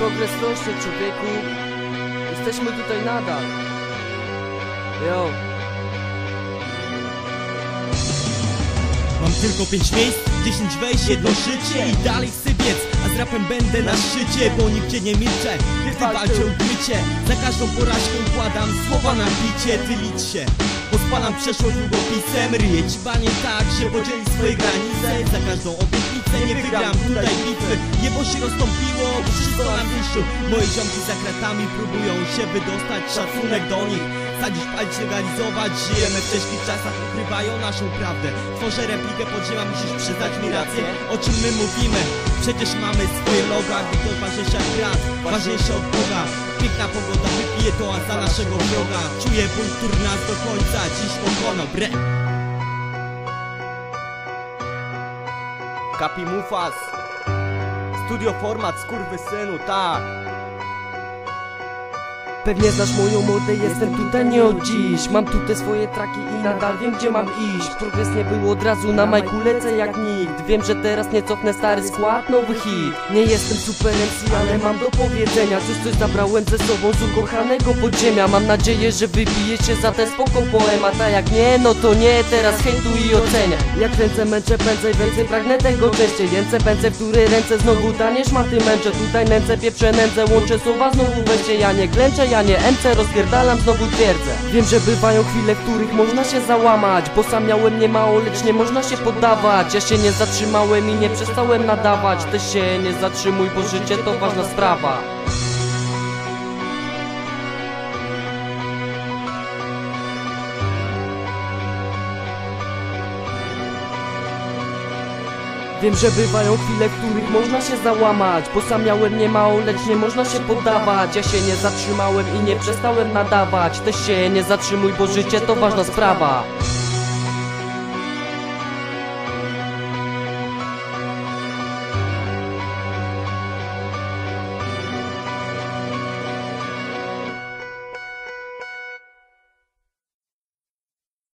progres rośnie, człowieku. Jesteśmy tutaj nadal. Yo. Mam tylko pięć miejsc, 10 wejść, jedno życie I dalej sypiec, a z rapem będę na szczycie Bo nigdzie nie milczę, gdy walczę ukrycie Za każdą porażkę układam słowa na bicie Ty licz się, bo spalam przeszłość długopisem. Ryję ci banie tak, że podzieli swoje granice. Za każdą obietnicę nie wygram tutaj bitwy. Niebo się rozstąpiło, wszystko na wierzchu Moje ziomki za kratami próbują się wydostać. Szacunek do nich Sadzić, palić, legalizować Żyjemy w ciężkich czasach, ukrywają naszą prawdę Tworzę replikę podziemia, musisz przyznać mi rację O czym my mówimy? Przecież mamy swoje loga Gdy to ważniejsze jak grat, ważniejsze od Boga Piękna pogoda, wypije to, za naszego wroga Czuję ból, który nas do końca dziś pokonał Bre! Kapi Mufas. Studio format, synu, tak. Pewnie znasz moją modę, jestem tutaj nie od dziś. Mam tutaj swoje traki i nadal wiem gdzie mam iść. Progres nie był od razu na majku lecę jak nikt. Wiem, że teraz nie cofnę stary skład, nowy hit. Nie jestem super MC, ale mam do powiedzenia. Coś coś zabrałem ze sobą z ukochanego podziemia. Mam nadzieję, że wybijecie za ten spoko poemat A jak nie, no to nie, teraz hejtuj i ocenia. Jak ręce męczę, pędzę więcej, pragnę tego częściej Ręce pędzę, w które ręce znowu taniesz ma ty męczę. Tutaj nęcę, pieprzę nędzę, łączę słowa znowu weźcie. Ja nie klęczę, ja nie MC, rozpierdalam znowu twierdzę. Wiem, że bywają chwile, których można się załamać Bo sam miałem niemało, lecz nie można się poddawać. Ja się nie zatrzymałem i nie przestałem nadawać. Też się nie zatrzymuj, bo życie to ważna sprawa Wiem, że bywają chwile, w których można się załamać. Bo sam miałem niemało, lecz nie można się poddawać. Ja się nie zatrzymałem i nie przestałem nadawać. Też się nie zatrzymuj, bo życie to ważna sprawa